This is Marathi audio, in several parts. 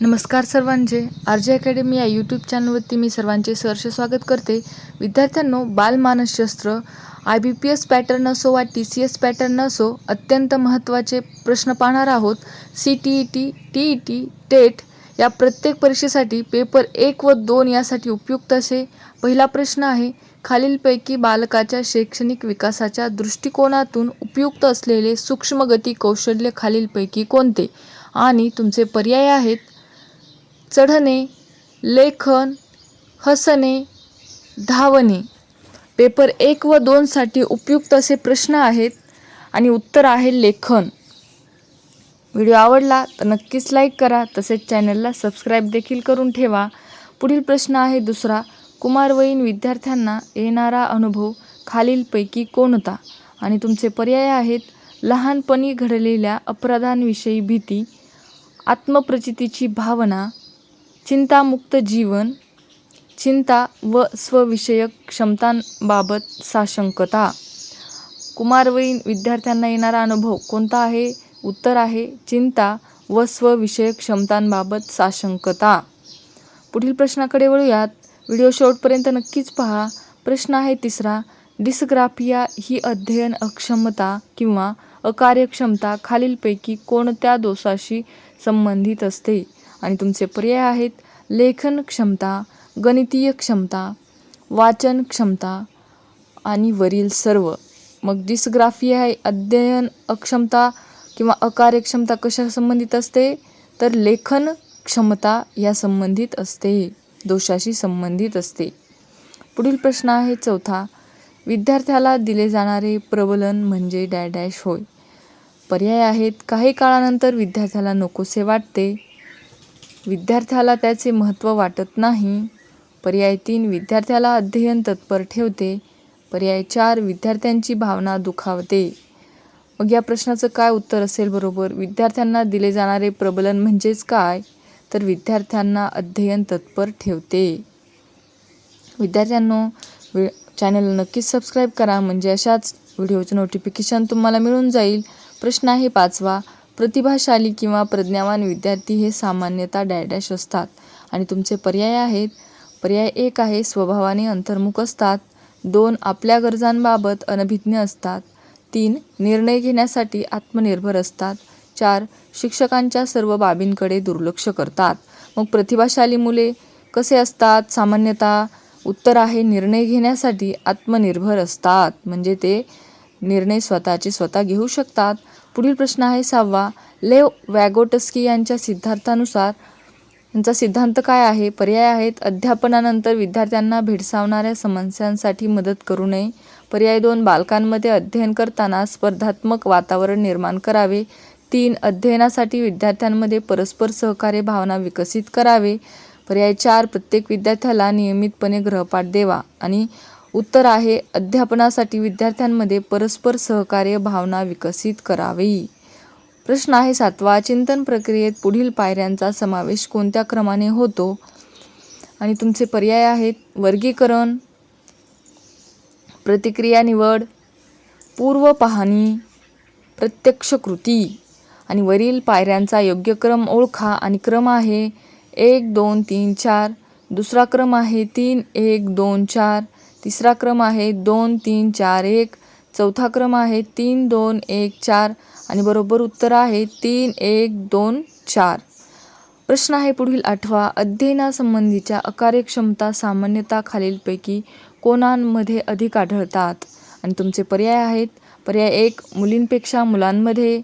नमस्कार सर्वांचे. आर जे अकॅडमी या यूट्यूब चॅनलवरती मी सर्वांचे सहर्ष स्वागत करते. विद्यार्थ्यांनो बालमानसशास्त्र I B P S pattern असो वा टी सी एस पॅटर्न असो अत्यंत महत्त्वाचे प्रश्न पाहणार आहोत. C T E T T E T TET या प्रत्येक परीक्षेसाठी पेपर एक व दोन यासाठी उपयुक्त असे पहिला प्रश्न आहे. खालीलपैकी बालकाच्या शैक्षणिक विकासाच्या दृष्टिकोनातून उपयुक्त असलेले सूक्ष्मगती कौशल्य खालीलपैकी कोणते? आणि तुमचे पर्याय आहेत. चढणे लेखन हसणे धावणे. पेपर एक व दोनसाठी उपयुक्त असे प्रश्न आहेत आणि उत्तर आहे लेखन. व्हिडिओ आवडला तर नक्कीच लाईक करा तसेच चॅनलला सबस्क्राईब देखील करून ठेवा. पुढील प्रश्न आहे दुसरा. कुमारवयीन विद्यार्थ्यांना येणारा अनुभव खालीलपैकी कोणता? आणि तुमचे पर्याय आहेत लहानपणी घडलेल्या अपराधांविषयी भीती आत्मप्रचितीची भावना चिंतामुक्त जीवन चिंता व स्वविषयक क्षमतांबाबत साशंकता. कुमारवयीन विद्यार्थ्यांना येणारा अनुभव कोणता आहे? उत्तर आहे चिंता व स्वविषयक क्षमतांबाबत साशंकता. पुढील प्रश्नाकडे वळूयात. व्हिडिओ शेवटपर्यंत नक्कीच पहा. प्रश्न आहे तिसरा डिस्ग्राफिया ही अध्ययन अक्षमता किंवा अकार्यक्षमता खालीलपैकी कोणत्या दोषाशी संबंधित असते? आणि तुमचे पर्याय आहेत लेखन क्षमता गणितीय क्षमता वाचन क्षमता आणि वरील सर्व. मग डिस्ग्राफी आहे अध्ययन अक्षमता किंवा अकार्यक्षमता कशा संबंधित असते? तर लेखन क्षमता या संबंधित असते दोषाशी संबंधित असते. पुढील प्रश्न आहे चौथा. विद्यार्थ्याला दिले जाणारे प्रबलन म्हणजे डॅ डॅश होय. पर्याय आहेत. काही काळानंतर विद्यार्थ्याला नकोसे वाटते. विद्यार्थ्याला त्याचे महत्त्व वाटत नाही. पर्याय तीन विद्यार्थ्याला अध्ययन तत्पर ठेवते. पर्याय चार विद्यार्थ्यांची भावना दुखावते. मग या प्रश्नाचं काय उत्तर असेल बरोबर? विद्यार्थ्यांना दिले जाणारे प्रबलन म्हणजेच काय? तर विद्यार्थ्यांना अध्ययन तत्पर ठेवते. विद्यार्थ्यांनो वे चॅनल नक्कीच सबस्क्राईब करा. म्हणजे अशाच व्हिडिओचं नोटिफिकेशन तुम्हाला मिळून जाईल. प्रश्न आहे पाचवा प्रतिभाशाली किंवा प्रज्ञावान विद्यार्थी हे सामान्यतः डॅडॅश असतात. आणि तुमचे पर्याय आहेत. पर्याय एक आहे स्वभावाने अंतर्मुख असतात. दोन आपल्या गरजांबाबत अनभिज्ञ असतात. तीन निर्णय घेण्यासाठी आत्मनिर्भर असतात. चार शिक्षकांच्या सर्व बाबींकडे दुर्लक्ष करतात. मग प्रतिभाशाली मुले कसे असतात? सामान्यतः उत्तर आहे निर्णय घेण्यासाठी आत्मनिर्भर असतात. म्हणजे ते निर्णय स्वतःचे स्वतः घेऊ शकतात. पुढील प्रश्न आहे सहावा. लेव वॅगोटस्की यांच्या सिद्धांतानुसार यांचा सिद्धांत काय आहे? पर्याय आहेत. अध्यापनानंतर विद्यार्थ्यांना भेडसावणाऱ्या समस्यांसाठी मदत करू नये. पर्याय दोन बालकांमध्ये अध्ययन करताना स्पर्धात्मक वातावरण निर्माण करावे. तीन अध्ययनासाठी विद्यार्थ्यांमध्ये परस्पर सहकार्य भावना विकसित करावे. पर्याय चार प्रत्येक विद्यार्थ्याला नियमितपणे ग्रहपाठ देवा आणि उत्तर आहे अध्यापनासाठी विद्यार्थ्यांमध्ये परस्पर सहकार्य भावना विकसित करावी. प्रश्न आहे सातवा चिंतन प्रक्रियेत पुढील पायऱ्यांचा समावेश कोणत्या क्रमाने होतो? आणि तुमचे पर्याय आहेत वर्गीकरण प्रतिक्रिया निवड पूर्व पाहणी प्रत्यक्ष कृती. आणि वरील पायऱ्यांचा योग्य क्रम ओळखा आणि क्रम आहे एक दोन तीन चार. दुसरा क्रम आहे तीन एक दोन चार. तिसरा क्रम आहे दोन तीन चार एक. चौथा क्रम आहे तीन दोन एक चार. आणि बरोबर उत्तर आहे तीन एक दोन चार. प्रश्न आहे पुढील आठवा. अध्ययनासंबंधीच्या अकार्यक्षमता सामान्यतः खालीलपैकी कोणांमध्ये अधिक आढळतात? आणि तुमचे पर्याय आहेत. पर्याय एक मुलींपेक्षा मुलांमध्ये.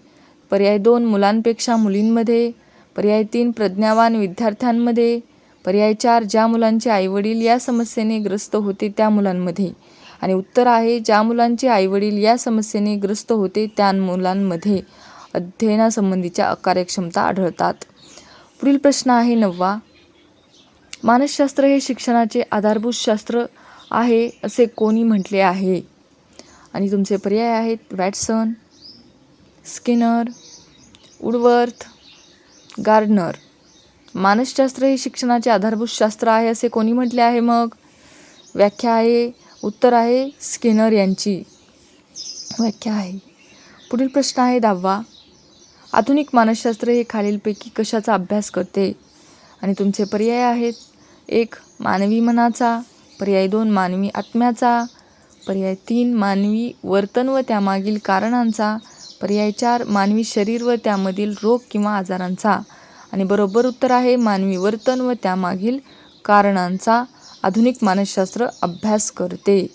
पर्याय दोन मुलांपेक्षा मुलींमध्ये. पर्याय तीन प्रज्ञावान विद्यार्थ्यांमध्ये. पर्याय चार ज्या मुलांचे आईवडील या समस्येने ग्रस्त होते त्या मुलांमध्ये. आणि उत्तर आहे ज्या मुलांचे आईवडील या समस्येने ग्रस्त होते त्या मुलांमध्ये अध्ययनासंबंधीच्या अकार्यक्षमता आढळतात. पुढील प्रश्न आहे नववा. मानसशास्त्र हे शिक्षणाचे आधारभूत शास्त्र आहे असे कोणी म्हटले आहे? आणि तुमचे पर्याय आहेत वॅटसन स्किनर उडवर्थ गार्डनर. मानसशास्त्र हे शिक्षणाचे आधारभूत शास्त्र आहे असे कोणी म्हटले आहे मग? व्याख्या आहे उत्तर आहे स्किनर यांची. व्याख्या आहे. पुढील प्रश्न आहे दहावा आधुनिक मानसशास्त्र हे खालीलपैकी कशाचा अभ्यास करते? आणि तुमचे पर्याय आहेत. एक मानवी मनाचा. पर्याय दोन मानवी आत्म्याचा. पर्याय तीन मानवी वर्तन व त्यामागील कारणांचा. पर्याय चार मानवी शरीर व त्यामधील रोग किंवा आजारांचा. आणि बरोबर उत्तर आहे मानवी वर्तन व त्यामागील कारणांचा आधुनिक मानसशास्त्र अभ्यास करते.